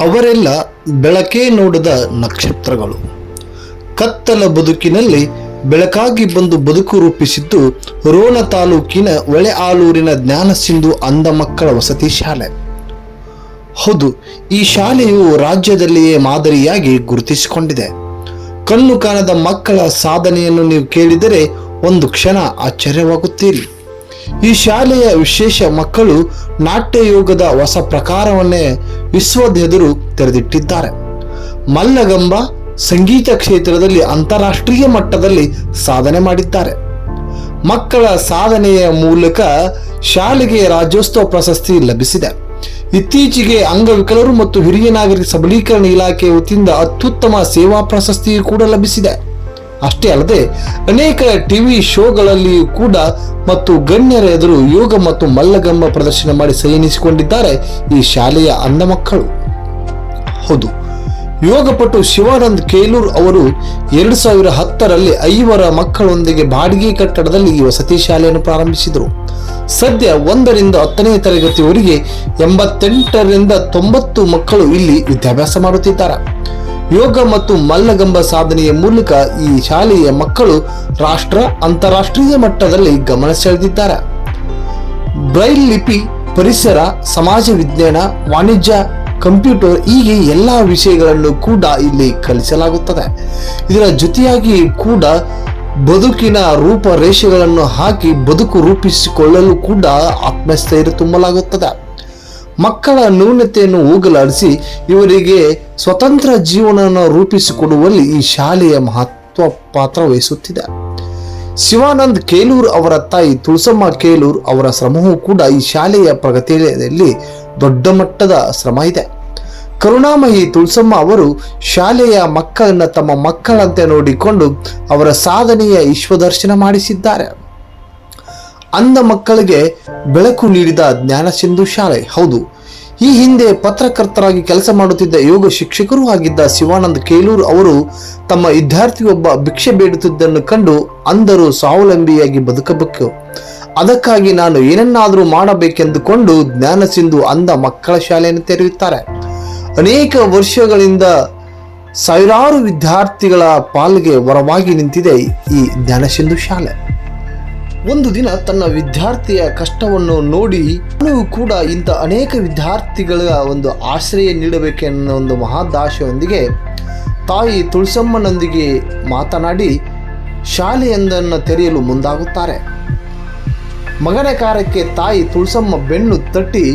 ಅವರೆಲ್ಲ ಬೆಳಕೇ ನೋಡದ ನಕ್ಷತ್ರಗಳು. ಕತ್ತಲ ಬದುಕಿನಲ್ಲಿ ಬೆಳಕಾಗಿ ಬಂದು ಬದುಕು ರೂಪಿಸಿದ್ದು ರೋಣ ತಾಲೂಕಿನ ಒಳೆ ಆಲೂರಿನ ಜ್ಞಾನ ಸಿಂಧು ಅಂಧ ಮಕ್ಕಳ ವಸತಿ ಶಾಲೆ. ಹೌದು, ಈ ಶಾಲೆಯು ರಾಜ್ಯದಲ್ಲಿಯೇ ಮಾದರಿಯಾಗಿ ಗುರುತಿಸಿಕೊಂಡಿದೆ. ಕಣ್ಣು ಕಾಣದ ಮಕ್ಕಳ ಸಾಧನೆಯನ್ನು ನೀವು ಕೇಳಿದರೆ ಒಂದು ಕ್ಷಣ ಆಶ್ಚರ್ಯವಾಗುತ್ತೀರಿ. ಈ ಶಾಲೆಯ ವಿಶೇಷ ಮಕ್ಕಳು ನಾಟ್ಯ ಯೋಗದ ಹೊಸ ಪ್ರಕಾರವನ್ನೇ ವಿಶ್ವದೆದುರು ತೆರೆದಿಟ್ಟಿದ್ದಾರೆ. ಮಲ್ಲಗಂಬ ಸಂಗೀತ ಕ್ಷೇತ್ರದಲ್ಲಿ ಅಂತಾರಾಷ್ಟ್ರೀಯ ಮಟ್ಟದಲ್ಲಿ ಸಾಧನೆ ಮಾಡಿದ್ದಾರೆ. ಮಕ್ಕಳ ಸಾಧನೆಯ ಮೂಲಕ ಶಾಲೆಗೆ ರಾಜ್ಯೋತ್ಸವ ಪ್ರಶಸ್ತಿ ಲಭಿಸಿದೆ. ಇತ್ತೀಚೆಗೆ ಅಂಗವಿಕಲರು ಮತ್ತು ಹಿರಿಯ ನಾಗರಿಕ ಸಬಲೀಕರಣ ಇಲಾಖೆ ವತಿಯಿಂದ ಅತ್ಯುತ್ತಮ ಸೇವಾ ಪ್ರಶಸ್ತಿಯೂ ಕೂಡ ಲಭಿಸಿದೆ. ಅಷ್ಟೇ ಅಲ್ಲದೆ, ಅನೇಕ ಟಿವಿ ಶೋಗಳಲ್ಲಿಯೂ ಕೂಡ ಮತ್ತು ಗಣ್ಯರ ಎದುರು ಯೋಗ ಮತ್ತು ಮಲ್ಲಗಮ್ಮ ಪ್ರದರ್ಶನ ಮಾಡಿ ಸೈನಿಸಿಕೊಂಡಿದ್ದಾರೆ ಈ ಶಾಲೆಯ ಅಂಧ ಮಕ್ಕಳು. ಹೌದು, ಯೋಗಪಟು ಶಿವಾನಂದ್ ಕೇಲೂರ್ ಅವರು ಎರಡು ಸಾವಿರ ಹತ್ತರಲ್ಲಿ ಐವರ ಮಕ್ಕಳೊಂದಿಗೆ ಬಾಡಿಗೆ ಕಟ್ಟಡದಲ್ಲಿ ಈ ವಸತಿ ಶಾಲೆಯನ್ನು ಪ್ರಾರಂಭಿಸಿದರು. ಸದ್ಯ ಒಂದರಿಂದ ಹತ್ತನೇ ತರಗತಿವರೆಗೆ ಎಂಬತ್ತೆಂಟರಿಂದ ತೊಂಬತ್ತು ಮಕ್ಕಳು ಇಲ್ಲಿ ವಿದ್ಯಾಭ್ಯಾಸ ಮಾಡುತ್ತಿದ್ದಾರೆ. ಯೋಗ ಮತ್ತು ಮಲ್ಲಗಂಬ ಸಾಧನೆಯ ಮೂಲಕ ಈ ಶಾಲೆಯ ಮಕ್ಕಳು ರಾಷ್ಟ್ರ, ಅಂತಾರಾಷ್ಟ್ರೀಯ ಮಟ್ಟದಲ್ಲಿ ಗಮನ ಸೆಳೆದಿದ್ದಾರೆ. ಬ್ರೈಲ್ ಲಿಪಿ, ಪರಿಸರ, ಸಮಾಜ ವಿಜ್ಞಾನ, ವಾಣಿಜ್ಯ, ಕಂಪ್ಯೂಟರ್ ಹೀಗೆ ಎಲ್ಲ ವಿಷಯಗಳನ್ನು ಕೂಡ ಇಲ್ಲಿ ಕಲಿಸಲಾಗುತ್ತದೆ. ಇದರ ಜೊತೆಯಾಗಿ ಕೂಡ ಬದುಕಿನ ರೂಪರೇಷೆಗಳನ್ನು ಹಾಕಿ ಬದುಕು ರೂಪಿಸಿಕೊಳ್ಳಲು ಕೂಡ ಆತ್ಮಸ್ಥೈರ್ಯ ತುಂಬಲಾಗುತ್ತದೆ. ಮಕ್ಕಳ ನ್ಯೂನತೆಯನ್ನು ಹೋಗಲಾಡಿಸಿ ಇವರಿಗೆ ಸ್ವತಂತ್ರ ಜೀವನವನ್ನು ರೂಪಿಸಿಕೊಡುವಲ್ಲಿ ಈ ಶಾಲೆಯ ಮಹತ್ವ ಪಾತ್ರ ವಹಿಸುತ್ತಿದೆ. ಶಿವಾನಂದ್ ಕೇಲೂರ್ ಅವರ ತಾಯಿ ತುಳಸಮ್ಮ ಕೇಲೂರ್ ಅವರ ಶ್ರಮವೂ ಕೂಡ ಈ ಶಾಲೆಯ ಪ್ರಗತಿಯಲ್ಲಿ ದೊಡ್ಡ ಮಟ್ಟದ ಶ್ರಮ ಇದೆ. ಕರುಣಾಮಯಿ ತುಳಸಮ್ಮ ಅವರು ಶಾಲೆಯ ಮಕ್ಕಳನ್ನ ತಮ್ಮ ಮಕ್ಕಳಂತೆ ನೋಡಿಕೊಂಡು ಅವರ ಸಾಧನೆಯ ವಿಶ್ವದರ್ಶನ ಮಾಡಿಸಿದ್ದಾರೆ. ಅಂಧ ಮಕ್ಕಳಿಗೆ ಬೆಳಕು ನೀಡಿದ ಜ್ಞಾನ ಸಿಂಧು ಶಾಲೆ. ಹೌದು. ಈ ಹಿಂದೆ ಪತ್ರಕರ್ತರಾಗಿ ಕೆಲಸ ಮಾಡುತ್ತಿದ್ದ ಯೋಗ ಶಿಕ್ಷಕರೂ ಆಗಿದ್ದ ಶಿವಾನಂದ್ ಕೇಲೂರ್ ಅವರು ತಮ್ಮ ವಿದ್ಯಾರ್ಥಿಯೊಬ್ಬ ಭಿಕ್ಷೆ ಬೇಡುತ್ತಿದ್ದನ್ನು ಕಂಡು ಅಂಧರು ಸ್ವಾವಲಂಬಿಯಾಗಿ ಬದುಕಬೇಕು. ಅದಕ್ಕಾಗಿ ನಾನು ಏನನ್ನಾದರೂ ಮಾಡಬೇಕೆಂದುಕೊಂಡು ಜ್ಞಾನ ಸಿಂಧು ಅಂಧ ಮಕ್ಕಳ ಶಾಲೆಯನ್ನು ತೆರೆಯುತ್ತಾರೆ. ಅನೇಕ ವರ್ಷಗಳಿಂದ ಸಾವಿರಾರು ವಿದ್ಯಾರ್ಥಿಗಳ ಪಾಲಿಗೆ ವರವಾಗಿ ನಿಂತಿದೆ ಈ ಜ್ಞಾನಸಿಂಧು ಶಾಲೆ. ಒಂದು ದಿನ ತನ್ನ ವಿದ್ಯಾರ್ಥಿಯ ಕಷ್ಟವನ್ನು ನೋಡಿ ಅವನು ಕೂಡ ಇಂಥ ಅನೇಕ ವಿದ್ಯಾರ್ಥಿಗಳ ಒಂದು ಆಶ್ರಯ ನೀಡಬೇಕೆನ್ನೋ ಒಂದು ಮಹಾದಾಶೆಯೊಂದಿಗೆ ತಾಯಿ ತುಳಸಮ್ಮನೊಂದಿಗೆ ಮಾತನಾಡಿ ಶಾಲೆಯೊಂದನ್ನು ತೆರೆಯಲು ಮುಂದಾಗುತ್ತಾರೆ. ಮಗನ ಕಾರ್ಯಕ್ಕೆ ತಾಯಿ ತುಳಸಮ್ಮ ಬೆನ್ನು ತಟ್ಟಿ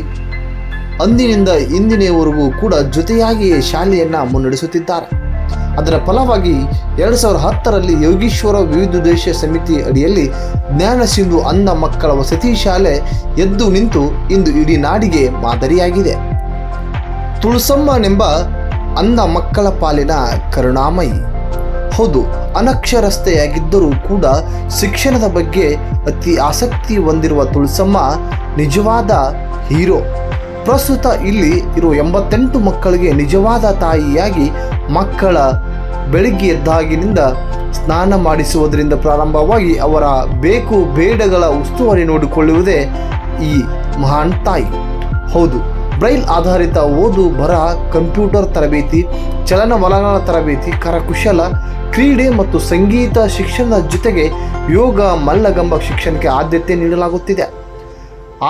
ಅಂದಿನಿಂದ ಇಂದಿನವರೆಗೂ ಕೂಡ ಜೊತೆಯಾಗಿಯೇ ಶಾಲೆಯನ್ನು ಮುನ್ನಡೆಸುತ್ತಿದ್ದಾರೆ. ಅದರ ಫಲವಾಗಿ ಎರಡು ಸಾವಿರದ ಹತ್ತರಲ್ಲಿ ಯೋಗೀಶ್ವರ ವಿವಿಧ ದೇಶ ಸಮಿತಿ ಅಡಿಯಲ್ಲಿ ಜ್ಞಾನ ಸಿಂಧು ಅಂಧ ಮಕ್ಕಳ ವಸತಿ ಶಾಲೆ ಎದ್ದು ನಿಂತು ಇಂದು ಇಡೀ ನಾಡಿಗೆ ಮಾದರಿಯಾಗಿದೆ. ತುಳಸಮ್ಮನೆಂಬ ಅಂಧ ಮಕ್ಕಳ ಪಾಲಿನ ಕರುಣಾಮಯಿ. ಹೌದು, ಅನಕ್ಷರಸ್ಥೆಯಾಗಿದ್ದರೂ ಕೂಡ ಶಿಕ್ಷಣದ ಬಗ್ಗೆ ಅತಿ ಆಸಕ್ತಿ ಹೊಂದಿರುವ ತುಳಸಮ್ಮ ನಿಜವಾದ ಹೀರೋ. ಪ್ರಸ್ತುತ ಇಲ್ಲಿ ಇರುವ ಎಂಬತ್ತೆಂಟು ಮಕ್ಕಳಿಗೆ ನಿಜವಾದ ತಾಯಿಯಾಗಿ ಮಕ್ಕಳ ಬೆಳಿಗ್ಗೆ ಎದ್ದಾಗಿನಿಂದ ಸ್ನಾನ ಮಾಡಿಸುವುದರಿಂದ ಪ್ರಾರಂಭವಾಗಿ ಅವರ ಬೇಕು ಬೇಡಗಳ ಉಸ್ತುವಾರಿ ನೋಡಿಕೊಳ್ಳುವುದೇ ಈ ಮಹಾನ್ ತಾಯಿ. ಹೌದು, ಬ್ರೈಲ್ ಆಧಾರಿತ ಓದು, ಬರ, ಕಂಪ್ಯೂಟರ್ ತರಬೇತಿ, ಚಲನವಲನ ತರಬೇತಿ, ಕರಕುಶಲ, ಕ್ರೀಡೆ ಮತ್ತು ಸಂಗೀತ ಶಿಕ್ಷಣದ ಜೊತೆಗೆ ಯೋಗ, ಮಲ್ಲಗಂಬ ಶಿಕ್ಷಣಕ್ಕೆ ಆದ್ಯತೆ ನೀಡಲಾಗುತ್ತಿದೆ.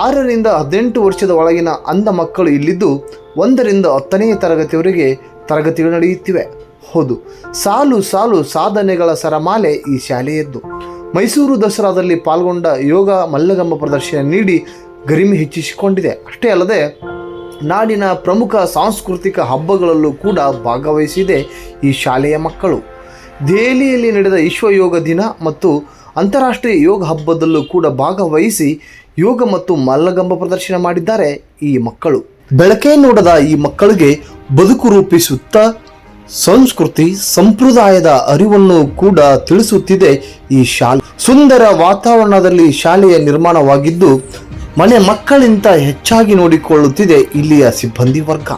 ಆರರಿಂದ ಹದಿನೆಂಟು ವರ್ಷದ ಒಳಗಿನ ಅಂಧ ಮಕ್ಕಳು ಇಲ್ಲಿದ್ದು ಒಂದರಿಂದ ಹತ್ತನೇ ತರಗತಿಯವರೆಗೆ ತರಗತಿಗಳು ನಡೆಯುತ್ತಿವೆ. ಹೌದು, ಸಾಲು ಸಾಲು ಸಾಧನೆಗಳ ಸರಮಾಲೆ ಈ ಶಾಲೆಯದ್ದು. ಮೈಸೂರು ದಸರಾದಲ್ಲಿ ಪಾಲ್ಗೊಂಡ ಯೋಗ ಮಲ್ಲಗಂಬ ಪ್ರದರ್ಶನ ನೀಡಿ ಗರಿಮೆ ಹೆಚ್ಚಿಸಿಕೊಂಡಿದೆ. ಅಷ್ಟೇ ಅಲ್ಲದೆ, ನಾಡಿನ ಪ್ರಮುಖ ಸಾಂಸ್ಕೃತಿಕ ಹಬ್ಬಗಳಲ್ಲೂ ಕೂಡ ಭಾಗವಹಿಸಿದೆ ಈ ಶಾಲೆಯ ಮಕ್ಕಳು. ದೆಹಲಿಯಲ್ಲಿ ನಡೆದ ವಿಶ್ವ ಯೋಗ ದಿನ ಮತ್ತು ಅಂತಾರಾಷ್ಟ್ರೀಯ ಯೋಗ ಹಬ್ಬದಲ್ಲೂ ಕೂಡ ಭಾಗವಹಿಸಿ ಯೋಗ ಮತ್ತು ಮಲ್ಲಗಂಬ ಪ್ರದರ್ಶನ ಮಾಡಿದ್ದಾರೆ ಈ ಮಕ್ಕಳು. ಬೆಳಕೇ ನೋಡದ ಈ ಮಕ್ಕಳಿಗೆ ಬದುಕು ರೂಪಿಸುತ್ತಾ ಸಂಸ್ಕೃತಿ, ಸಂಪ್ರದಾಯದ ಅರಿವನ್ನು ಕೂಡ ತಿಳಿಸುತ್ತಿದೆ ಈ ಶಾಲೆ. ಸುಂದರ ವಾತಾವರಣದಲ್ಲಿ ಶಾಲೆಯ ನಿರ್ಮಾಣವಾಗಿದ್ದು, ಮನೆ ಮಕ್ಕಳಿಂತ ಹೆಚ್ಚಾಗಿ ನೋಡಿಕೊಳ್ಳುತ್ತಿದೆ ಇಲ್ಲಿಯ ಸಿಬ್ಬಂದಿ ವರ್ಗ.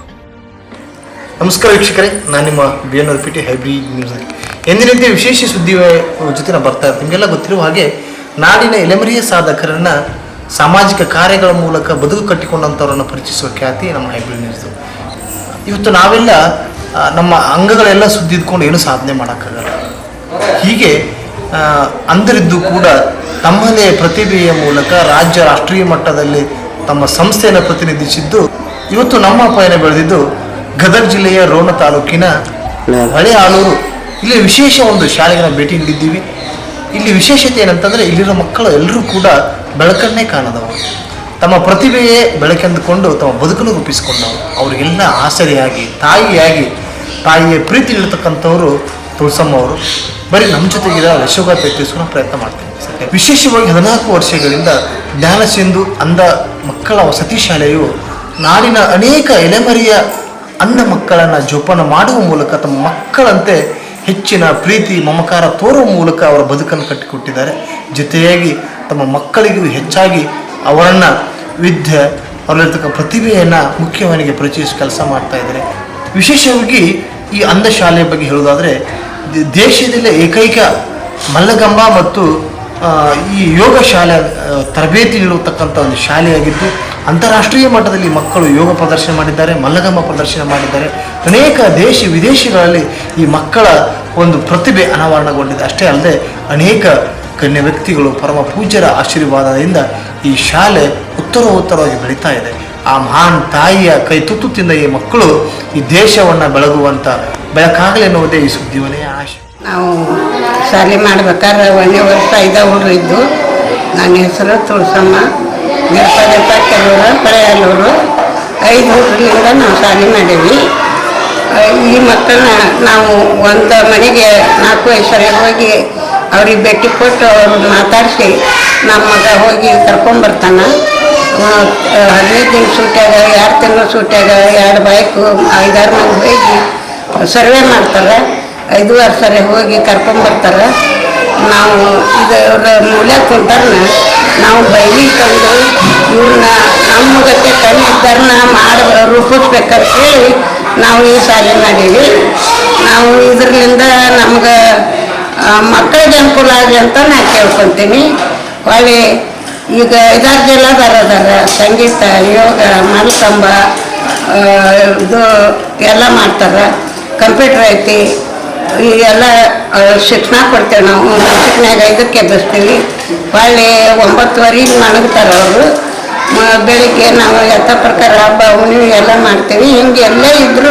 ನಮಸ್ಕಾರ ವೀಕ್ಷಕರೇ, ನಾನು ನಿಮ್ಮ B N P T hybrid news ಎಂದಿನಂತೆ ವಿಶೇಷ ಸುದ್ದಿ ಜೊತೆ ನಾನು ಬರ್ತಾ ಇರ್ತೀನಿ. ನಿಮಗೆಲ್ಲ ಗೊತ್ತಿರುವ ಹಾಗೆ ನಾಡಿನ ಎಲೆಮರಿಯ ಸಾಧಕರನ್ನ ಸಾಮಾಜಿಕ ಕಾರ್ಯಗಳ ಮೂಲಕ ಬದುಕು ಕಟ್ಟಿಕೊಂಡಂಥವ್ರನ್ನ ಪರಿಚಯಿಸುವ ಖ್ಯಾತಿ ನಮ್ಮ ಹೈಬ್ರಿಡ್ ನ್ಯೂಸ್ ಇವತ್ತು ನಾವೆಲ್ಲ ನಮ್ಮ ಅಂಗಗಳೆಲ್ಲ ಸುದ್ದಿದ್ಕೊಂಡು ಏನು ಸಾಧನೆ ಮಾಡೋಕ್ಕಾಗಲ್ಲ. ಹೀಗೆ ಅಂದರಿದ್ದು ಕೂಡ ತಮ್ಮದೇ ಪ್ರತಿಭೆಯ ಮೂಲಕ ರಾಜ್ಯ ರಾಷ್ಟ್ರೀಯ ಮಟ್ಟದಲ್ಲಿ ತಮ್ಮ ಸಂಸ್ಥೆಯನ್ನು ಪ್ರತಿನಿಧಿಸಿದ್ದು ಇವತ್ತು ನಮ್ಮ ಪಯಣ ಬೆಳೆದಿದ್ದು ಗದಗ ಜಿಲ್ಲೆಯ ರೋಣ ತಾಲೂಕಿನ ಹಳೆ ಆಲೂರು ಇಲ್ಲಿ ವಿಶೇಷ ಒಂದು ಶಾಲೆಗೆ ನಾವು ಭೇಟಿ ನೀಡಿದ್ದೀವಿ ಇಲ್ಲಿ ವಿಶೇಷತೆ ಏನಂತಂದರೆ ಇಲ್ಲಿರೋ ಮಕ್ಕಳು ಎಲ್ಲರೂ ಕೂಡ ಬೆಳಕನ್ನೇ ಕಾಣದವರು. ತಮ್ಮ ಪ್ರತಿಭೆಯೇ ಬೆಳಕೆಂದುಕೊಂಡು ತಮ್ಮ ಬದುಕನ್ನು ರೂಪಿಸಿಕೊಂಡವರು. ಅವರಿಗೆಲ್ಲ ಆಸರೆಯಾಗಿ, ತಾಯಿಯಾಗಿ, ತಾಯಿಯ ಪ್ರೀತಿ ಇರತಕ್ಕಂಥವರು ತುಳಸಮ್ಮ ಅವರು ಬರೀ ನಮ್ಮ ಜೊತೆಗಿರೋ ಅಶೋಕ ತಿಳಿಸ್ಕೊಳ್ಳೋ ಪ್ರಯತ್ನ ಮಾಡ್ತೀನಿ. ವಿಶೇಷವಾಗಿ ಹದಿನಾಲ್ಕು ವರ್ಷಗಳಿಂದ ಜ್ಞಾನ ಸಿಂಧು ಅಂಧ ಮಕ್ಕಳ ವಸತಿ ಶಾಲೆಯು ನಾಡಿನ ಅನೇಕ ಎಲೆಮರಿಯ ಅಂಧ ಮಕ್ಕಳನ್ನು ಜೋಪಾನ ಮಾಡುವ ಮೂಲಕ ತಮ್ಮ ಮಕ್ಕಳಂತೆ ಹೆಚ್ಚಿನ ಪ್ರೀತಿ, ಮಮಕಾರ ತೋರುವ ಮೂಲಕ ಅವರ ಬದುಕನ್ನು ಕಟ್ಟಿಕೊಟ್ಟಿದ್ದಾರೆ. ಜೊತೆಯಾಗಿ ತಮ್ಮ ಮಕ್ಕಳಿಗೂ ಹೆಚ್ಚಾಗಿ ಅವರನ್ನು ವಿದ್ಯೆ, ಅವರಲ್ಲಿರ್ತಕ್ಕ ಪ್ರತಿಭೆಯನ್ನು ಮುಖ್ಯವಾಹಿನಿಗೆ ಪರಿಚಯಿಸಿ ಕೆಲಸ ಮಾಡ್ತಾ ಇದ್ದಾರೆ. ವಿಶೇಷವಾಗಿ ಈ ಅಂಧ ಶಾಲೆಯ ಬಗ್ಗೆ ಹೇಳೋದಾದರೆ ದೇಶದಲ್ಲೇ ಏಕೈಕ ಮಲ್ಲಗಂಬ ಮತ್ತು ಈ ಯೋಗ ಶಾಲೆ ತರಬೇತಿ ನೀಡತಕ್ಕಂಥ ಒಂದು ಶಾಲೆಯಾಗಿದ್ದು ಅಂತಾರಾಷ್ಟ್ರೀಯ ಮಟ್ಟದಲ್ಲಿ ಮಕ್ಕಳು ಯೋಗ ಪ್ರದರ್ಶನ ಮಾಡಿದ್ದಾರೆ, ಮಲ್ಲಗಮ್ಮ ಪ್ರದರ್ಶನ ಮಾಡಿದ್ದಾರೆ. ಅನೇಕ ದೇಶಿ ವಿದೇಶಿಗಳಲ್ಲಿ ಈ ಮಕ್ಕಳ ಒಂದು ಪ್ರತಿಭೆ ಅನಾವರಣಗೊಂಡಿದೆ. ಅಷ್ಟೇ ಅಲ್ಲದೆ ಅನೇಕ ಗಣ್ಯ ವ್ಯಕ್ತಿಗಳು ಪರಮ ಪೂಜ್ಯರ ಆಶೀರ್ವಾದದಿಂದ ಈ ಶಾಲೆ ಉತ್ತರೋತ್ತರವಾಗಿ ಬೆಳೀತಾ ಇದೆ. ಆ ಮಹಾನ್ ತಾಯಿಯ ಕೈ ತುತ್ತು ತಿಂದ ಈ ಮಕ್ಕಳು ಈ ದೇಶವನ್ನು ಬೆಳಗುವಂಥ ಬೆಳಕಾಗಲಿ ಎನ್ನುವುದೇ ಈ ಸುದ್ದಿವನೇ ಆಶೆ. ನಾವು ಶಾಲೆ ಮಾಡ್ಬೇಕಾದ್ರೆ ಒಂದನೇ ವರ್ಷ ಐದ ಇದ್ದು. ನನ್ನ ಹೆಸರು ತುಳಸಮ್ಮ. ಕೆಲವರು ಪಳೆಯಲ್ಲೂರು ಐದು ಹುಡುಗರಿಂದ ನಾವು ಶಾಲೆ ಮಾಡೀವಿ ಈ ಮಕ್ಕಳನ್ನ ನಾವು ಒಂದು ಮನೆಗೆ ನಾಲ್ಕು ವಯಸ್ಸಲ್ಲಿ ಹೋಗಿ ಅವ್ರಿಗೆ ಭೇಟಿ ಕೊಟ್ಟು ಅವ್ರು ಮಾತಾಡಿಸಿ ನಮ್ಮ ಮಗ ಹೋಗಿ ಕರ್ಕೊಂಬರ್ತಾನೆ ಹದಿನೈದು ದಿನ ಸೂಟ್ಯಾಗ ಎರಡು ತಿಂಗಳು ಸೂಟ್ಯಾಗ ಎರಡು ಬೈಕು ಐದಾರು ಮಂದಿ ಹೋಗಿ ಸರ್ವೆ ಮಾಡ್ತಾರೆ. ಐದು ಸರಿ ಹೋಗಿ ಕರ್ಕೊಂಬರ್ತಾರೆ ನಾವು ಇದರ ಮೂಲ ಕುಂತಾರನ್ನ ನಾವು ಬೈಲಿ ತಂದು ಇವ್ರನ್ನ ನಮ್ಮ ಗತೆ ಕಣ್ಣಿದ್ದಾರನ್ನ ಮಾಡಿ ರೂಪಿಸ್ಬೇಕಂತ ಹೇಳಿ ನಾವು ಈ ಶಾಲೆ ಮಾಡೀವಿ ನಾವು ಇದರಿಂದ ನಮ್ಗೆ ಮಕ್ಕಳಿಗೆ ಅನುಕೂಲ ಆಗಲಿ ಅಂತ ನಾನು ಕೇಳ್ಕೊತೀನಿ. ಹೊಳ್ಳಿ ಈಗ ಐದಾರು ಜನ ಅದಾರ. ಸಂಗೀತ ಯೋಗ ಆ, ಇದು ಎಲ್ಲ ಮಾಡ್ತಾರೆ. ಕಂಪ್ಯೂಟ್ರ್ ಐತಿ. ಎಲ್ಲ ಶಿಕ್ಷಣ ಕೊಡ್ತೇವೆ ನಾವು. ಶಿಕ್ಷಣ ಐದಕ್ಕೆ ಎಬ್ಬಿಸ್ತೀವಿ. ಹೊಳ್ಳಿ ಒಂಬತ್ತುವರೆಗೆ ಮಲಗ್ತಾರೆ ಅವರು. ಬೆಳಿಗ್ಗೆ ನಾವು ಯಥ ಪ್ರಕಾರ ಹಬ್ಬ, ಹುಣ್ಣಿಮೆ ಎಲ್ಲ ಮಾಡ್ತೀವಿ. ಹಿಂಗೆ ಎಲ್ಲ ಇದ್ರೂ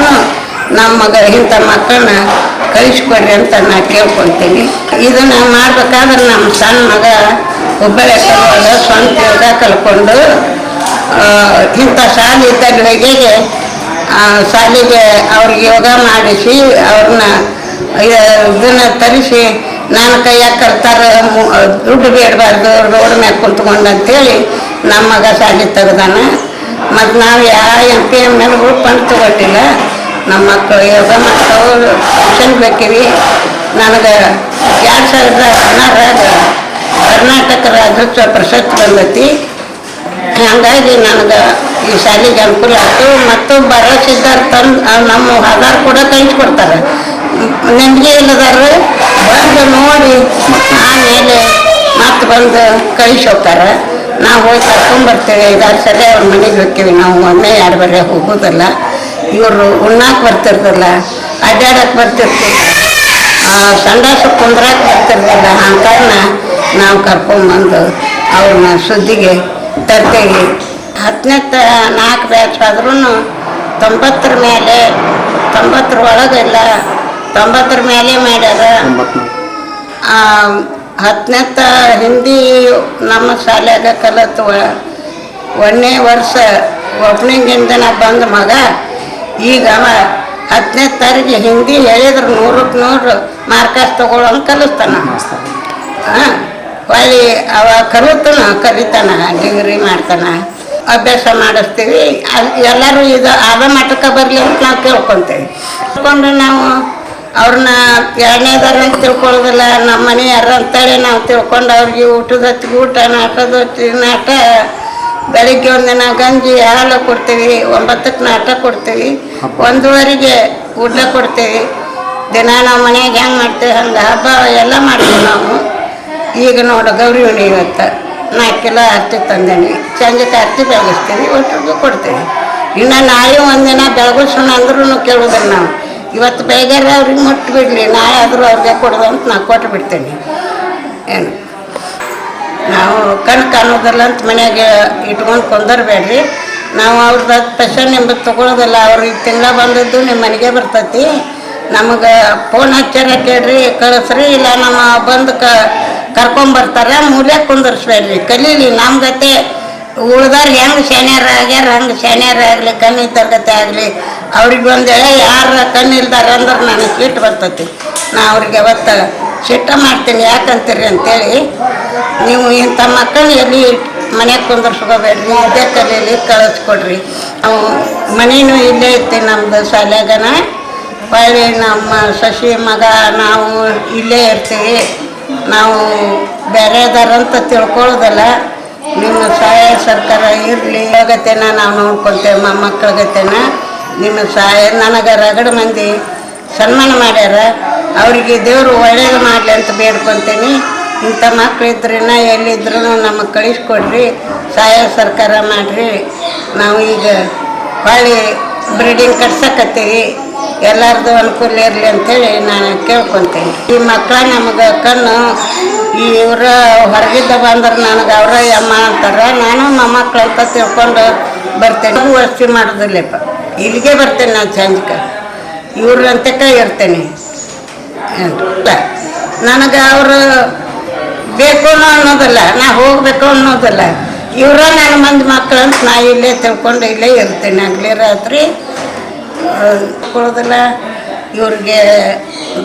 ನಮ್ಮ ಮಗ, ಇಂಥ ಮಕ್ಕಳನ್ನ ಕಳಿಸ್ಕೊಡ್ರಿ ಅಂತ ನಾ ಕೇಳ್ಕೊತೀನಿ ಇದನ್ನು ಮಾಡ್ಬೇಕಾದ್ರೆ ನಮ್ಮ ಸಣ್ಣ ಮಗ ಹುಬ್ಬಳ್ಳಿ ಕಲ್ವಾಗ ಸ್ವಂತ ಯೋಗ ಕಲ್ಕೊಂಡು ಇಂಥ ಶಾಲೆ ಇದ್ದಾಗ ಶಾಲೆಗೆ ಅವ್ರಿಗೆ ಯೋಗ ಮಾಡಿಸಿ ಅವ್ರನ್ನ ಇದನ್ನ ತರಿಸಿ ನಾನು ಕೈಯಾಗ ಕರ್ತಾರ ದುಡ್ಡು ಬೇಡಬಾರ್ದು, ರೋಡ್ ಮ್ಯಾಗ ಕುಂತ್ಕೊಂಡು ಅಂತೇಳಿ ನಮ್ಮ ಮಗ ಶಾಲೆ ತೆಗ್ದಾನ. ಮತ್ತು ನಾವು ಯಾವ ಎಂ ಪಿ ಎಂ ಮೇಲೆ ಫಂಡ್ ತಗೊಟ್ಟಿಲ್ಲ. ನಮ್ಮ ಮಕ್ಕಳು ಯೋಗ ಮಕ್ಕಳು ಟ್ಯೂಷನ್ ಬೇಕೀವಿ ನನಗೆ ಎರಡು ಸಾವಿರದ ಹದಿನಾರಾಗ ಕರ್ನಾಟಕ ರಾಜ್ಯೋತ್ಸವ ಪ್ರಶಸ್ತಿ ಬಂದೈತಿ. ಹಂಗಾಗಿ ನನಗೆ ಈ ಶಾಲೆಗೆ ಅನುಕೂಲ ಆಯಿತು. ಮತ್ತು ಬರೋ ಸಿದ್ಧಾರ್ಥ ನಮ್ಮ ಆಧಾರ್ ಕೂಡ ಕಳಿಸ್ಕೊಡ್ತಾರೆ ನೆಮ್ಮದಿ ಇಲ್ಲದಾರ, ಬಂದು ನೋಡಿ, ಆಮೇಲೆ ಮತ್ತೆ ಬಂದು ಕಳಿಸಿ ಹೋಗ್ತಾರೆ. ನಾವು ಹೋಗಿ ಕರ್ಕೊಂಡ್ಬರ್ತೇವೆ ಐದಾರು ಸಲ ಅವ್ರ ಮನೆಗೆ ಹೋಗ್ತೀವಿ. ನಾವು ಒಮ್ಮೆ ಎರಡು ಬರ ಹೋಗೋದಲ್ಲ. ಇವರು ಉಣ್ಣಾಕ್ ಬರ್ತಿರ್ತಲ್ಲ ಅಡ್ಡಾಡಕ್ಕೆ ಬರ್ತಿರ್ತೀವಿ. ಸಂಡಾಸ ಕುಂದ್ರಾಕ್ ಆ ಕಾರಣ ನಾವು ಕರ್ಕೊಂಡ್ಬಂದು ಅವ್ರನ್ನ ಸುದ್ದಿಗೆ ತರ್ತೇವೆ. ಹತ್ತನೇ ನಾಲ್ಕು ಬ್ಯಾಚ್ ಆದ್ರೂ ತೊಂಬತ್ತರ ಮೇಲೆ, ತೊಂಬತ್ತರ ಒಳಗೆಲ್ಲ ತೊಂಬತ್ತರ ಮೇಲೆ ಮಾಡ್ಯಾರ. ಹತ್ತನೇತ ಹಿಂದಿ ನಮ್ಮ ಶಾಲ್ಯಾಗ ಕಲತ್ವ ಒಂದನೇ ವರ್ಷ ಓಪನಿಂಗಿಂದ ನಾ ಬಂದ ಮಗ. ಈಗ ಅವ ಹತ್ತನೇ ತಾರೀಕು ಹಿಂದಿ ಹೇಳಿದ್ರೆ ನೂರಕ್ಕೆ ನೂರು ಮಾರ್ಕಸ್ ತಗೊಳ್ಳೋನು ಕಲಿಸ್ತಾನ. ಹಾಂ ಹೊಳ್ಳಿ ಅವ ಕಲಿತಾನ ಕಲಿತಾನ ಡಿಗ್ರಿ ಮಾಡ್ತಾನ ಅಭ್ಯಾಸ ಮಾಡಿಸ್ತೀವಿ. ಎಲ್ಲರೂ ಇದು ಆದ ಮಟ್ಟಕ್ಕೆ ಬರಲಿ ಅಂತ ನಾವು ಕೇಳ್ಕೊತೇವೆ. ತಿಳ್ಕೊಂಡು ನಾವು ಅವ್ರನ್ನ ಎರಡನೇದಾರ ಅಂತ ತಿಳ್ಕೊಳ್ಳೋದಿಲ್ಲ. ನಮ್ಮ ಮನೆ ಯಾರು ಅಂತೇಳಿ ನಾವು ತಿಳ್ಕೊಂಡು ಅವ್ರಿಗೆ ಊಟದ ಹೊತ್ತಿಗೆ ಊಟ, ನಾಟದ ಹೊತ್ತಿಗೆ ನಾಟ. ಬೆಳಿಗ್ಗೆ ಒಂದಿನ ಗಂಜಿ, ಹಾಲು ಕೊಡ್ತೀವಿ. ಒಂಬತ್ತಕ್ಕೆ ನಾಟ ಕೊಡ್ತೀವಿ. ಒಂದೂವರೆಗೆ ಊಟ ಕೊಡ್ತೀವಿ. ದಿನ ನಾವು ಮನೆಯಾಗ ಹೆಂಗೆ ಮಾಡ್ತೀವಿ, ಹಂಗೆ ಹಬ್ಬ ಎಲ್ಲ ಮಾಡ್ತೀವಿ ನಾವು. ಈಗ ನೋಡು ಗೌರಿ ಹುಣ್ಣಿ ಇವತ್ತು. ನಾಲ್ಕು ಕಿಲೋ ಅರ್ತಿ ತಂದೇನಿ. ಸಂಜೆಗೆ ಅರ್ತಿ ಬೆಳಗಿಸ್ತೀವಿ, ಒಟ್ಟಿಗೆ ಕೊಡ್ತೀವಿ. ಇನ್ನು ನಾಳೆ ಒಂದಿನ ಬೆಳಗಿಸೋಣ ಅಂದ್ರೂ ಕೇಳೋದಿಲ್ಲ ನಾವು. ಇವತ್ತು ಬೇಗಾರ ಅವ್ರಿಗೆ ಮುಟ್ಟು ಬಿಡಲಿ ನಾಳೆ ಆದರೂ ಅವ್ರಿಗೆ ಕೊಡೋದು ಅಂತ ನಾ ಕೊಟ್ಟು ಬಿಡ್ತೇನೆ. ಏನು? ನಾವು ಕಣ್ ಕಾಣೋದಿಲ್ಲ ಅಂತ ಮನೆಯಾಗೆ ಇಟ್ಕೊಂಡು ಕೊಂದರ್ಬೇಡ್ರಿ. ನಾವು ಅವ್ರದ್ದು ಪೆಷನ್ ಎಂಬುದು ತಗೊಳ್ಳೋದಿಲ್ಲ ಅವ್ರಿಗೆ ತಿಂಗಳ ಬಂದದ್ದು ನಿಮ್ಮ ಮನೆಗೆ ಬರ್ತೈತಿ. ನಮಗೆ ಫೋನ್ ಹಚ್ಚಾರ ಕೇಳ್ರಿ, ಕಳಿಸ್ರಿ, ಇಲ್ಲ ನಮ್ಮ ಬಂದು ಕ ಕರ್ಕೊಂಬರ್ತಾರೆ ಮೂಲೆ ಕುಂದರ್ಸ್ಬೇಡ್ರಿ. ಕಲೀಲಿ ನಮ್ಮ ಗತೆ ಉಳ್ದಾರ ಹೆಂಗೆ ಶಾನ್ಯಾರ ಆಗ್ಯಾರ, ಹಂಗೆ ಶಾನ್ಯಾರ ಆಗಲಿ ಕಮ್ಮಿ ತರಗತಿ ಆಗಲಿ, ಅವ್ರಿಗೆ ಒಂದು ಯಾರು ಕಣ್ಣು ಇಲ್ದಾರ? ಅಂದ್ರೆ ನನಗೆ ಸಿಟ್ಟು ಬರ್ತೈತಿ. ನಾ ಅವ್ರಿಗೆ ಅವತ್ತು ಸಿಟ್ಟ ಮಾಡ್ತೀನಿ, ಯಾಕಂತೀರಿ ಅಂತೇಳಿ, ನೀವು ಇಂಥ ಮಕ್ಕಳು ಎಲ್ಲಿ ಮನೆಗೆ ಕುಂದರ್ಸ್ಕೋಬೇಡ್ರಿ, ಇದೇ ಕಲೀಲಿ ಕಳಿಸ್ಕೊಡ್ರಿ. ಅವು ಮನೇನು ಇಲ್ಲೇ ಐತಿ ನಮ್ಮದು ಶಾಲ್ಯಾಗನ. ಹೊಳ್ಳಿ ನಮ್ಮ ಸಸಿ ಮಗ, ನಾವು ಇಲ್ಲೇ ಇರ್ತೀವಿ. ನಾವು ಬೇರೆದಾರಂತ ತಿಳ್ಕೊಳ್ಳೋದಲ್ಲ ನಿಮ್ಮ ಸಹಾಯ ಸರ್ಕಾರ ಇರಲಿ. ಹೋಗತ್ತೇನ ನಾವು ನೋಡ್ಕೊತೇವೆ ಮೊಮ್ಮಕ್ಕಳಿಗತ್ತೇನ ನಿಮ್ಮ ಸಹಾಯ ನನಗೆ ರಗಡ ಮಂದಿ ಸನ್ಮಾನ ಮಾಡ್ಯಾರ. ಅವರಿಗೆ ದೇವರು ಒಳ್ಳೇದು ಮಾಡಲಿ ಅಂತ ಬೇಡ್ಕೊತೀನಿ. ಇಂಥ ಮಕ್ಕಳಿದ್ರಿನ ಎಲ್ಲಿದ್ರೂ ನಮಗೆ ಕಳಿಸ್ಕೊಡ್ರಿ. ಸಹಾಯ ಸರ್ಕಾರ ಮಾಡಿರಿ. ನಾವು ಈಗ ಹೊಳ್ಳಿ ಬ್ರೀಡಿಂಗ್ ಕಟ್ಸಕತ್ತೀವಿ. ಎಲ್ಲರದು ಅನುಕೂಲ ಇರಲಿ ಅಂತೇಳಿ ನಾನು ಕೇಳ್ಕೊತೀನಿ. ಈ ಮಕ್ಕಳ ನಮಗೆ ಕಣ್ಣು ಇವ್ರ ಹೊರಗಿದ್ದ ಬಂದ್ರೆ ನನಗೆ ಅವರ ಅಮ್ಮ ಅಂತಾರೆ. ನಾನು ನಮ್ಮ ಮಕ್ಕಳು ಅಂತ ತಿಳ್ಕೊಂಡು ಬರ್ತೇನೆ. ವಸ್ತಿ ಮಾಡೋದಿಲ್ಲಪ್ಪ. ಇಲ್ಲಿಗೆ ಬರ್ತೇನೆ ನಾನು ಸಂಜೆಗೆ ಕೈ ಇರ್ತೇನೆ ನನಗೆ ಅವರು ಬೇಕು ಅನ್ನೋದಲ್ಲ, ನಾ ಹೋಗ್ಬೇಕು ಅನ್ನೋದಲ್ಲ. ಇವರ ನನ್ನ ಮಂದಿ ಮಕ್ಕಳು ಅಂತ ನಾ ಇಲ್ಲೇ ತಿಳ್ಕೊಂಡು ಇಲ್ಲೇ ಇರ್ತೇನೆ. ಹಗಲಿ ರಾತ್ರಿ ಕೊಡೋದಿಲ್ಲ. ಇವ್ರಿಗೆ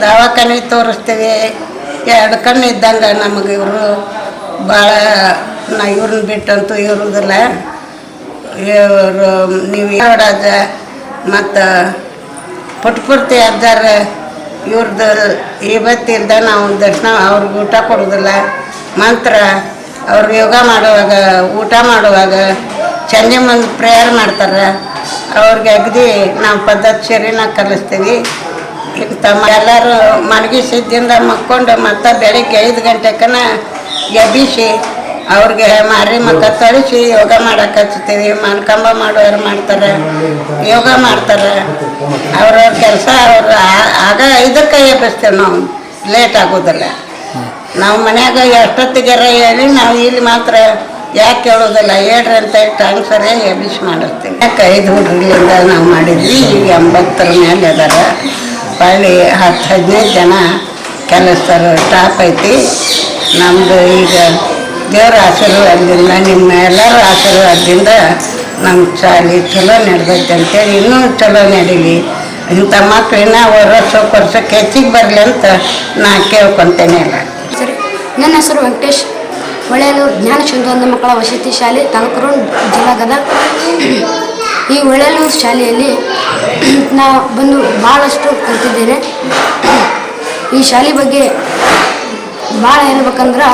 ದವಾಖಾನೆ ತೋರಿಸ್ತೀವಿ. ಎರಡು ಕಣ್ಣು ಇದ್ದಂಗೆ ನಮಗೆ ಇವರು ಭಾಳ ನಾ ಇವ್ರನ್ನ ಬಿಟ್ಟಂತೂ ಇರುವುದಿಲ್ಲ ಇವರು ನೀವು ಯಾವ್ದಾದ ಮತ್ತು ಪುಟ್ಪೂರ್ತಿ ಅಜ್ಜಾರ ಇವ್ರದ್ದು ಇವತ್ತಿಲ್ದ ನಾವು ದರ್ಶನ ಅವ್ರಿಗೆ ಊಟ ಕೊಡೋದಿಲ್ಲ. ಮಂತ್ರ ಅವ್ರು ಯೋಗ ಮಾಡುವಾಗ, ಊಟ ಮಾಡುವಾಗ ಸಂಜೆ ಪ್ರೇಯರ್ ಮಾಡ್ತಾರೆ. ಅವ್ರಿಗೆ ಅಗದಿ ನಾವು ಪದ್ಧತಿ ಸೇರಿನ ಕಲಿಸ್ತೀವಿ. ತಮ್ಮ ಎಲ್ಲರೂ ಮಲಗಿ ಸಿದ್ದಿಂದ ಮಕ್ಕೊಂಡು ಮತ್ತೆ ಬೆಳಿಗ್ಗೆ ಐದು ಗಂಟೆಕನ ಎಬ್ಬಿಸಿ ಅವ್ರಿಗೆ ಮಾರಿ ಮಕ್ಕ ತಳಿಸಿ ಯೋಗ ಮಾಡಕ್ಕೆ ಹಚ್ತೀವಿ. ಮನ್ಕಂಬ ಮಾಡೋರು ಮಾಡ್ತಾರೆ. ಯೋಗ ಮಾಡ್ತಾರೆ. ಅವ್ರವ್ರ ಕೆಲಸ ಅವ್ರು ಆಗ ಐದಕ್ಕೆ ಎಬ್ಬಿಸ್ತೇವೆ ನಾವು. ಲೇಟ್ ಆಗೋದಿಲ್ಲ. ನಾವು ಮನ್ಯಾಗ ಎಷ್ಟೊತ್ತಿಗೆ ಹೇಳಿ ನಾವು ಇಲ್ಲಿ ಮಾತ್ರ ಯಾಕೆ ಹೇಳೋದಲ್ಲ, ಹೇಳ್ರಿ ಅಂತ ಹೇಳಿ ಟ್ರಾನ್ಸ್ಫರೇ ಎಬ್ಬಿಸಿ ಮಾಡಿಸ್ತೀನಿ ಯಾಕೆ ಐದು ಹುಡುಗರಿಂದ ನಾವು ಮಾಡಿದ್ವಿ, ಈಗ ಎಂಬತ್ತರ ಮೇಲೆ ಅದಾರ. ಹೊಳ್ಳಿ ಹತ್ತು ಹದಿನೈದು ಜನ ಕೆಲಸರು ಸ್ಟಾಪ್ ಐತಿ. ನಮ್ಮದು ಈಗ ದೇವ್ರ ಆಶೀರ್ವಾದದಿಂದ, ನಿಮ್ಮ ಎಲ್ಲರ ಆಶೀರ್ವಾದದಿಂದ ನಮ್ಮ ಶಾಲೆ ಚಲೋ ನಡೆದೈತೆ ಅಂತೇಳಿ ಇನ್ನೂ ಚಲೋ ನಡೀಲಿ. ಇಂಥ ಮಕ್ಕಳು ಇನ್ನೂ ವರ್ಷಕ್ಕೆ ವರ್ಷಕ್ಕೆ ಹೆಚ್ಚಿಗೆ ಬರಲಿ ಅಂತ ನಾ ಕೇಳ್ಕೊತೇನೆ ಎಲ್ಲ ಸರಿ. ನನ್ನ ಹೆಸರು ವೆಂಕಟೇಶ್. ಒಳ್ಳೆಯದು ಜ್ಞಾನ ಚಂದೋಂದ ಮಕ್ಕಳ ವಸತಿ ಶಾಲೆ ತಾಲೂಕು ಜಿಲ್ಲಾ ಗದಗ. ಈ ಒಳ್ಳೆಯಲೂರು ಶಾಲೆಯಲ್ಲಿ ನಾವು ಬಂದು ಭಾಳಷ್ಟು ಕಲ್ತಿದ್ದೇನೆ. ಈ ಶಾಲೆ ಬಗ್ಗೆ ಭಾಳ ಹೇಳ್ಬೇಕಂದ್ರೆ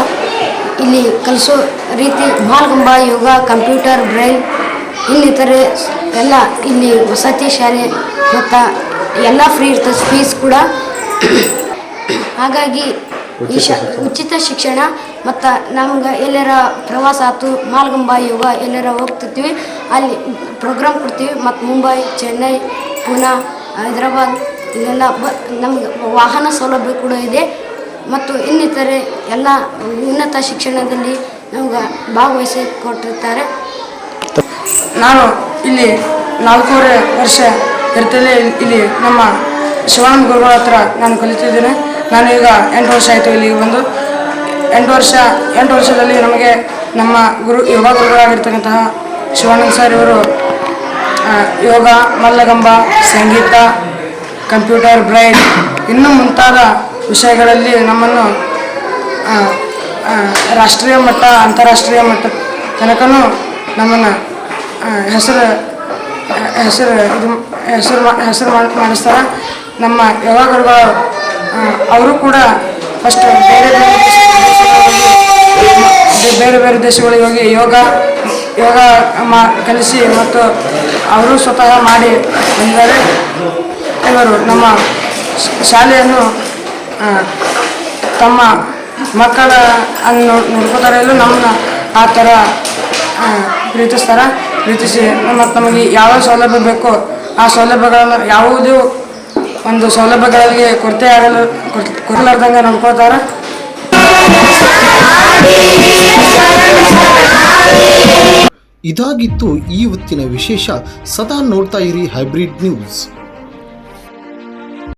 ಇಲ್ಲಿ ಕಲಿಸೋ ರೀತಿ ಬಾಲ್ಗಂಬ ಯೋಗ, ಕಂಪ್ಯೂಟರ್ ಬ್ರೈನ್ ಇನ್ನಿತರೆ ಎಲ್ಲ ಇಲ್ಲಿ ವಸತಿ ಶಾಲೆ ಮತ್ತು ಎಲ್ಲ ಫ್ರೀ ಇರ್ತದೆ, ಫೀಸ್ ಕೂಡ. ಹಾಗಾಗಿ ಈ ಶ ಉಚಿತ ಶಿಕ್ಷಣ. ಮತ್ತು ನಮ್ಗೆ ಎಲ್ಲರ ಪ್ರವಾಸ ಆಯ್ತು ಮಾಲ್ಗಂಬ ಯೋಗ ಎಲ್ಲರ ಹೋಗ್ತಿರ್ತೀವಿ ಅಲ್ಲಿ ಪ್ರೋಗ್ರಾಮ್ ಕೊಡ್ತೀವಿ. ಮತ್ತು ಮುಂಬೈ ಚೆನ್ನೈ ಪುನಾ ಹೈದರಾಬಾದ್ ಇಲ್ಲೆಲ್ಲ ಬ ನಮ್ಗೆ ವಾಹನ ಸೌಲಭ್ಯ ಕೂಡ ಇದೆ. ಮತ್ತು ಇನ್ನಿತರೆ ಎಲ್ಲ ಉನ್ನತ ಶಿಕ್ಷಣದಲ್ಲಿ ನಮ್ಗೆ ಭಾಗವಹಿಸಿ ಕೊಟ್ಟಿರ್ತಾರೆ ನಾನು ಇಲ್ಲಿ ನಾಲ್ಕೂವರೆ ವರ್ಷ ಇರ್ತದೆ ಇಲ್ಲಿ ನಮ್ಮ ಶಿವಾನಂದ ಗುರುಗಳ ಹತ್ರ ನಾನು ಕಲಿತಿದ್ದೇನೆ. ನಾನು ಈಗ ಎಂಟು ವರ್ಷ ಆಯಿತು ಇಲ್ಲಿಗೆ ಬಂದು. ಎಂಟು ವರ್ಷ, ಎಂಟು ವರ್ಷದಲ್ಲಿ ನಮಗೆ ನಮ್ಮ ಗುರು, ಯೋಗ ಗುರುಗಳಾಗಿರ್ತಕ್ಕಂತಹ ಶಿವಾನಂದ ಸರ್ ಇವರು ಯೋಗ, ಮಲ್ಲಗಂಬ, ಸಂಗೀತ, ಕಂಪ್ಯೂಟರ್, ಬ್ರೈನ್ ಇನ್ನೂ ಮುಂತಾದ ವಿಷಯಗಳಲ್ಲಿ ನಮ್ಮನ್ನು ರಾಷ್ಟ್ರೀಯ ಮಟ್ಟ, ಅಂತಾರಾಷ್ಟ್ರೀಯ ಮಟ್ಟ ತನಕನೂ ನಮ್ಮನ್ನು ಹೆಸರು ಹೆಸರು ಇದು, ಹೆಸರು ಹೆಸರು ಮಾಡಿ ಮಾಡಿಸ್ತಾರೆ. ನಮ್ಮ ಯೋಗ ಗುರುಗಳು ಅವರು ಕೂಡ ಫಸ್ಟ್ ಬೇರೆ ಬೇರೆ ದೇಶಗಳಿಗೆ ಬೇರೆ ಬೇರೆ ದೇಶಗಳಿಗೆ ಹೋಗಿ ಯೋಗ ಯೋಗ ಮಾ, ಕಲಿಸಿ ಮತ್ತು ಅವರು ಸ್ವತಃ ಮಾಡಿ ಬಂದರೆ ಇವರು ನಮ್ಮ ಶಾಲೆಯನ್ನು ತಮ್ಮ ಮಕ್ಕಳ ಅನ್ನು ನೋಡ್ಕೋತಾರೆ ನಮ್ಮನ್ನ ಆ ಥರ ಪ್ರೀತಿಸ್ತಾರೆ? ಪ್ರೀತಿಸಿ ಮತ್ತು ನಮಗೆ ಯಾವ ಸೌಲಭ್ಯ ಬೇಕೋ ಆ ಸೌಲಭ್ಯಗಳನ್ನು ಯಾವುದೇ ಒಂದು ಸೌಲಭ್ಯಗಳಿಗೆ ಕೊರತೆ ಆಗಲು ಕೊರಲಾರ್ದಂಗೆ ನಂಬ್ಕೋತಾರ ಇದಾಗಿತ್ತು ಈ ಹೊತ್ತಿನ ವಿಶೇಷ. ಸದಾ ನೋಡ್ತಾ ಇರಿ ಹೈಬ್ರಿಡ್ ನ್ಯೂಸ್.